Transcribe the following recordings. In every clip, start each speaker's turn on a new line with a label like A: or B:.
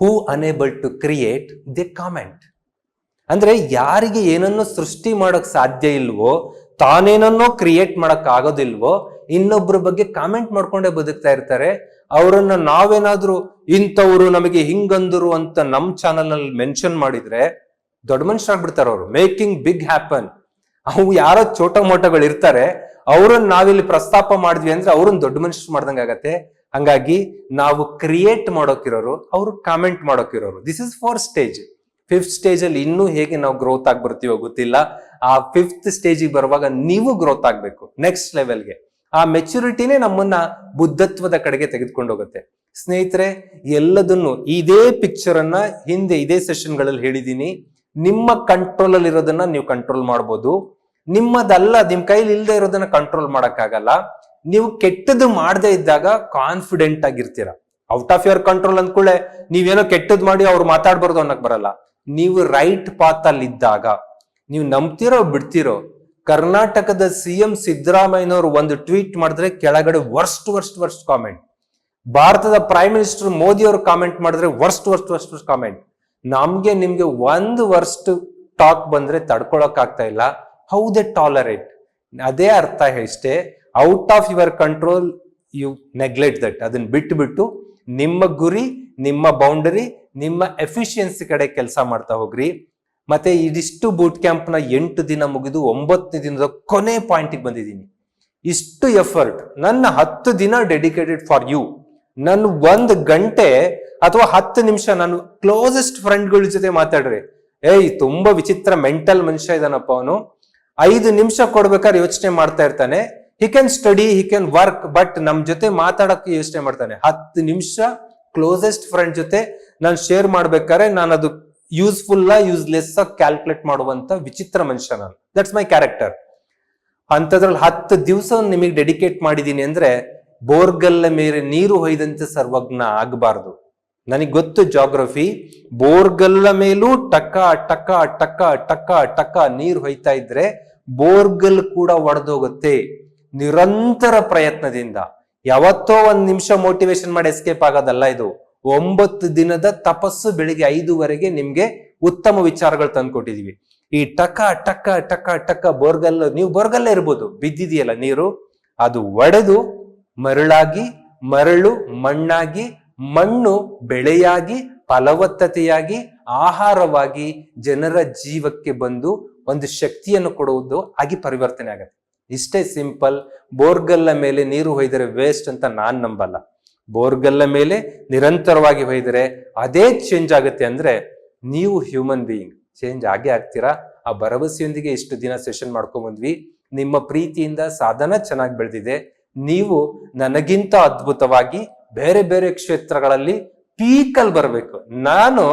A: Who unable to create the comment ಅಂದ್ರೆ ಯಾರಿಗೆ ಏನನ್ನು ಸೃಷ್ಟಿ ಮಾಡಕ್ ಸಾಧ್ಯ ಇಲ್ವೋ, ತಾನೇನನ್ನೋ ಕ್ರಿಯೇಟ್ ಮಾಡಕ್ ಆಗೋದಿಲ್ವೋ ಇನ್ನೊಬ್ಬರ ಬಗ್ಗೆ ಕಾಮೆಂಟ್ ಮಾಡ್ಕೊಂಡೇ ಬದುಕ್ತಾ ಇರ್ತಾರೆ. ಅವರನ್ನ ನಾವೇನಾದ್ರೂ ಇಂಥವ್ರು ನಮಗೆ ಹಿಂಗಂದರು ಅಂತ ನಮ್ ಚಾನಲ್ನಲ್ಲಿ ಮೆನ್ಷನ್ ಮಾಡಿದ್ರೆ ದೊಡ್ಡ ಮನುಷ್ಯರಾಗ್ಬಿಡ್ತಾರೆ ಅವರು. ಮೇಕಿಂಗ್ ಬಿಗ್ ಹ್ಯಾಪನ್ ಅವು ಯಾರೋ ಚೋಟ ಮೋಟಗಳು ಇರ್ತಾರೆ ಅವ್ರನ್ನ ನಾವಿಲ್ಲಿ ಪ್ರಸ್ತಾಪ ಮಾಡಿದ್ವಿ ಅಂದ್ರೆ ಅವ್ರನ್ನ ದೊಡ್ಡ ಮನುಷ್ಯರು ಮಾಡ್ದಂಗ ಆಗತ್ತೆ ಹಂಗಾಗಿ ನಾವು ಕ್ರಿಯೇಟ್ ಮಾಡೋಕಿರೋರು, ಅವರು comment ಮಾಡೋಕಿರೋರು. This is four stage fifth stage ಅಲ್ಲಿ ಇನ್ನೂ ಹೇಗೆ ನಾವು ಗ್ರೋತ್ ಆಗಿ ಬರ್ತೀವೋ ಗೊತ್ತಿಲ್ಲ. ಆ ಫಿಫ್ತ್ ಸ್ಟೇಜಿಗೆ ಬರುವಾಗ ನೀವು ಗ್ರೋತ್ ಆಗ್ಬೇಕು ನೆಕ್ಸ್ಟ್ ಲೆವೆಲ್ಗೆ ಆ ಮೆಚುರಿಟಿನೇ ನಮ್ಮನ್ನ ಬುದ್ಧತ್ವದ ಕಡೆಗೆ ತೆಗೆದುಕೊಂಡು ಹೋಗುತ್ತೆ. ಸ್ನೇಹಿತರೆ, ಎಲ್ಲದನ್ನು ಇದೇ ಪಿಕ್ಚರ್ ಅನ್ನ ಹಿಂದೆ ಇದೇ ಸೆಷನ್ಗಳಲ್ಲಿ ಹೇಳಿದ್ದೀನಿ ನಿಮ್ಮ ಕಂಟ್ರೋಲ್ ಅಲ್ಲಿ ಇರೋದನ್ನ ನೀವು ಕಂಟ್ರೋಲ್ ಮಾಡ್ಬೋದು. ನಿಮ್ಮದಲ್ಲ, ನಿಮ್ ಕೈಲಿ ಇಲ್ಲದೆ ಇರೋದನ್ನ ಕಂಟ್ರೋಲ್ ಮಾಡಕ್ಕಾಗಲ್ಲ. ನೀವು ಕೆಟ್ಟದ್ದು ಮಾಡದೇ ಇದ್ದಾಗ ಕಾನ್ಫಿಡೆಂಟ್ ಆಗಿರ್ತೀರ. ಔಟ್ ಆಫ್ ಯುವರ್ ಕಂಟ್ರೋಲ್ ಅಂದ್ಕೊಳ್ಳೆ ನೀವೇನೋ ಕೆಟ್ಟದ್ ಮಾಡಿ ಅವ್ರು ಮಾತಾಡ್ಬಾರ್ದು ಅನ್ನಕ್ ಬರಲ್ಲ. ನೀವು ರೈಟ್ ಪಾತ್ ಅಲ್ಲಿ ಇದ್ದಾಗ, ನೀವು ನಂಬ್ತಿರೋ ಬಿಡ್ತಿರೋ, ಕರ್ನಾಟಕದ ಸಿ ಎಂ ಸಿದ್ದರಾಮಯ್ಯನವರು ಒಂದು ಟ್ವೀಟ್ ಮಾಡಿದ್ರೆ ಕೆಳಗಡೆ ವರ್ಸ್ಟ್ ವರ್ಸ್ಟ್ ವರ್ಸ್ಟ್ ಕಾಮೆಂಟ್ ಭಾರತದ ಪ್ರೈಮ್ ಮಿನಿಸ್ಟರ್ ಮೋದಿ ಅವರು ಕಾಮೆಂಟ್ ಮಾಡಿದ್ರೆ worst worst worst worst comment ನಮ್ಗೆ ನಿಮ್ಗೆ ಒಂದು ವರ್ಸ್ಟ್ ಟಾಕ್ ಬಂದ್ರೆ ತಡ್ಕೊಳಕ್ ಆಗ್ತಾ ಇಲ್ಲ. ಹೌ ದೆ ಟಾಲರೇಟ್ ಅದೇ ಅರ್ಥ ಇಷ್ಟೇ. Out of your control you neglect that ಅದನ್ನ ಬಿಟ್ಟು ಬಿಟ್ಟು ನಿಮ್ಮ ಗುರಿ, ನಿಮ್ಮ ಬೌಂಡರಿ ನಿಮ್ಮ ಎಫಿಷಿಯನ್ಸಿ ಕಡೆ ಕೆಲಸ ಮಾಡ್ತಾ ಹೋಗ್ರಿ. ಮತ್ತೆ ಇದಿಷ್ಟು ಬೂಟ್ ಕ್ಯಾಂಪ್ನ ಎಂಟು ದಿನ ಮುಗಿದು ಒಂಬತ್ತನೇ ದಿನದ ಕೊನೆ ಪಾಯಿಂಟಿಗೆ ಬಂದಿದ್ದೀನಿ. ಇಷ್ಟು ಎಫರ್ಟ್ ನನ್ನ ಹತ್ತು ದಿನ ಡೆಡಿಕೇಟೆಡ್ ಫಾರ್ ಯು ನನ್ನ ಒಂದು ಗಂಟೆ ಅಥವಾ ಹತ್ತು ನಿಮಿಷ ನಾನು ಕ್ಲೋಸೆಸ್ಟ್ ಫ್ರೆಂಡ್ಗಳ ಜೊತೆ ಮಾತಾಡ್ರಿ. ಏಯ್, ತುಂಬಾ ವಿಚಿತ್ರ ಮೆಂಟಲ್ ಮನುಷ್ಯ ಇದಾನಪ್ಪ ಅವನು. ಐದು ನಿಮಿಷ ಕೊಡ್ಬೇಕಾದ್ರೆ ಯೋಚನೆ ಮಾಡ್ತಾ ಇರ್ತಾನೆ. He can study he can work but ನಮ್ ಜೊತೆ ಮಾತಾಡಕ್ಕೆ ಯೋಚನೆ ಮಾಡ್ತಾನೆ. ಹತ್ತು ನಿಮಿಷ ಕ್ಲೋಸೆಸ್ಟ್ ಫ್ರೆಂಡ್ ಜೊತೆ ನಾನು ಶೇರ್ ಮಾಡ್ಬೇಕಾದ್ರೆ ನಾನು ಅದು ಯೂಸ್ಫುಲ್ ಯೂಸ್ಲೆಸ್ ಕ್ಯಾಲ್ಕುಲೇಟ್ ಮಾಡುವಂತ ವಿಚಿತ್ರ ಮನುಷ್ಯ ನಾನು. ದಟ್ಸ್ ಮೈ ಕ್ಯಾರೆಕ್ಟರ್ ಅಂಥದ್ರಲ್ಲಿ ಹತ್ತು ದಿವಸ ನಿಮಗೆ ಡೆಡಿಕೇಟ್ ಮಾಡಿದ್ದೀನಿ ಅಂದ್ರೆ ಬೋರ್ಗಲ್ಲ ಮೇಲೆ ನೀರು ಹೊಯ್ದಂತೆ ಸರ್ವಜ್ಞ ಆಗಬಾರ್ದು. ನನಗೆ ಗೊತ್ತು ಜಾಗ್ರಫಿ ಬೋರ್ಗಲ್ಲ ಮೇಲೂ ಟಕ ಟಕ ಟಕ ಟಕ ಟಕ ನೀರು ಹೊಯ್ತಾ ಇದ್ರೆ ಬೋರ್ಗಲ್ ಕೂಡ ಒಡೆದೋಗುತ್ತೆ. ನಿರಂತರ ಪ್ರಯತ್ನದಿಂದ. ಯಾವತ್ತೋ ಒಂದ್ ನಿಮಿಷ ಮೋಟಿವೇಶನ್ ಮಾಡಿ ಎಸ್ಕೇಪ್ ಆಗೋದಲ್ಲ ಇದು. ಒಂಬತ್ತು ದಿನದ ತಪಸ್ಸು ಬೆಳಿಗ್ಗೆ ಐದುವರೆಗೆ ನಿಮ್ಗೆ ಉತ್ತಮ ವಿಚಾರಗಳು ತಂದ್ಕೊಟ್ಟಿದೀವಿ ಈ ಟಕ ಟಕ ಟಕ ಟಕ ಬೋರ್ಗಲ್ ನೀವು ಬೋರ್ಗಲ್ಲೇ ಇರ್ಬೋದು. ಬಿದ್ದಿದೆಯಲ್ಲ ನೀರು. ಅದು ಒಡೆದು ಮರಳಾಗಿ, ಮರಳು ಮಣ್ಣಾಗಿ, ಮಣ್ಣು ಬೆಳೆಯಾಗಿ, ಫಲವತ್ತತೆಯಾಗಿ, ಆಹಾರವಾಗಿ ಜನರ ಜೀವಕ್ಕೆ ಬಂದು ಒಂದು ಶಕ್ತಿಯನ್ನು ಕೊಡುವುದು ಆಗಿ ಪರಿವರ್ತನೆ ಆಗತ್ತೆ. ಇಷ್ಟೇ ಸಿಂಪಲ್. ಬೋರ್ಗಲ್ಲ ಮೇಲೆ ನೀರು ಹೊಯ್ದರೆ ವೇಸ್ಟ್ ಅಂತ ನಾನು ನಂಬಲ್ಲ. ಬೋರ್ಗಲ್ಲ ಮೇಲೆ ನಿರಂತರವಾಗಿ ಹೊಯ್ದರೆ ಅದೇ ಚೇಂಜ್ ಆಗುತ್ತೆ ಅಂದ್ರೆ ನೀವು ಹ್ಯೂಮನ್ ಬೀಯಿಂಗ್ ಚೇಂಜ್ ಆಗೇ ಆಗ್ತೀರಾ? ಆ ಭರವಸೆಯೊಂದಿಗೆ ಇಷ್ಟು ದಿನ ಸೆಷನ್ ಮಾಡ್ಕೊಂಡ್ಬಂದ್ವಿ ನಿಮ್ಮ ಪ್ರೀತಿಯಿಂದ ಸಾಧನ ಚೆನ್ನಾಗಿ ಬೆಳೆದಿದೆ. ನೀವು ನನಗಿಂತ ಅದ್ಭುತವಾಗಿ ಬೇರೆ ಬೇರೆ ಕ್ಷೇತ್ರಗಳಲ್ಲಿ ಪೀಕಲ್ ಬರಬೇಕು. ನಾನು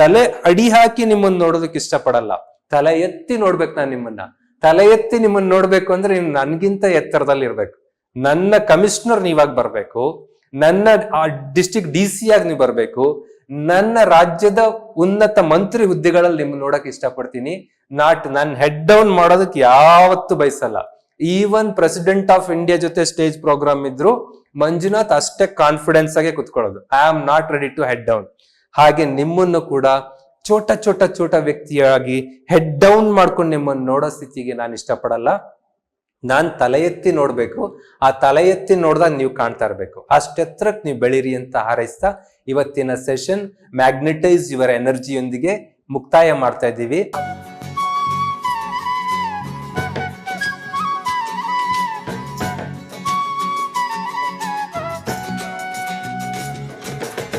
A: ತಲೆ ಅಡಿ ಹಾಕಿ ನಿಮ್ಮನ್ನು ನೋಡೋದಕ್ಕೆ ಇಷ್ಟಪಡಲ್ಲ. ತಲೆ ಎತ್ತಿ ನೋಡ್ಬೇಕು ನಾನು ನಿಮ್ಮನ್ನ. ತಲೆ ಎತ್ತಿ ನಿಮ್ಮನ್ನ ನೋಡ್ಬೇಕು ಅಂದ್ರೆ ನೀವು ನನ್ಗಿಂತ ಎತ್ತರದಲ್ಲಿ ಇರ್ಬೇಕು. ನನ್ನ ಕಮಿಷನರ್ ನೀವಾಗ ಬರ್ಬೇಕು. ನನ್ನ ಡಿಸ್ಟಿಕ್ ಡಿ ಸಿ ಆಗಿ ನೀವು ಬರ್ಬೇಕು. ನನ್ನ ರಾಜ್ಯದ ಉನ್ನತ ಮಂತ್ರಿ ಹುದ್ದೆಗಳಲ್ಲಿ ನಿಮ್ಮ ನೋಡಕ್ ಇಷ್ಟಪಡ್ತೀನಿ. ನಾಟ್ ನನ್ನ ಹೆಡ್ ಡೌನ್ ಮಾಡೋದಕ್ಕೆ ಯಾವತ್ತು ಬಯಸಲ್ಲ. ಈವನ್ ಪ್ರೆಸಿಡೆಂಟ್ ಆಫ್ ಇಂಡಿಯಾ ಜೊತೆ ಸ್ಟೇಜ್ ಪ್ರೋಗ್ರಾಮ್ ಇದ್ರು ಮಂಜುನಾಥ್ ಅಷ್ಟೇ ಕಾನ್ಫಿಡೆನ್ಸ್ ಆಗಿ ಕುತ್ಕೊಳ್ಳೋದು. I am not ready to head down ಹಾಗೆ ನಿಮ್ಮನ್ನು ಕೂಡ ಚೋಟ ಚೋಟ ಚೋಟ ವ್ಯಕ್ತಿಯಾಗಿ ಹೆಡ್ ಡೌನ್ ಮಾಡ್ಕೊಂಡು ನಿಮ್ಮನ್ನು ನೋಡೋ ಸ್ಥಿತಿಗೆ ನಾನು ಇಷ್ಟಪಡಲ್ಲ. ನಾನು ತಲೆ ಎತ್ತಿ ನೋಡಬೇಕು. ಆ ತಲೆ ಎತ್ತಿ ನೋಡ್ದಾಗ ನೀವು ಕಾಣ್ತಾ ಇರ್ಬೇಕು. ಅಷ್ಟೆತ್ತರಕ್ಕೆ ನೀವು ಬೆಳೀರಿ ಅಂತ ಹಾರೈಸ್ತಾ ಇವತ್ತಿನ ಸೆಷನ್ ಮ್ಯಾಗ್ನೆಟೈಸ್ ಯುವರ್ ಎನರ್ಜಿಯೊಂದಿಗೆ ಮುಕ್ತಾಯ ಮಾಡ್ತಾ ಇದ್ದೀವಿ.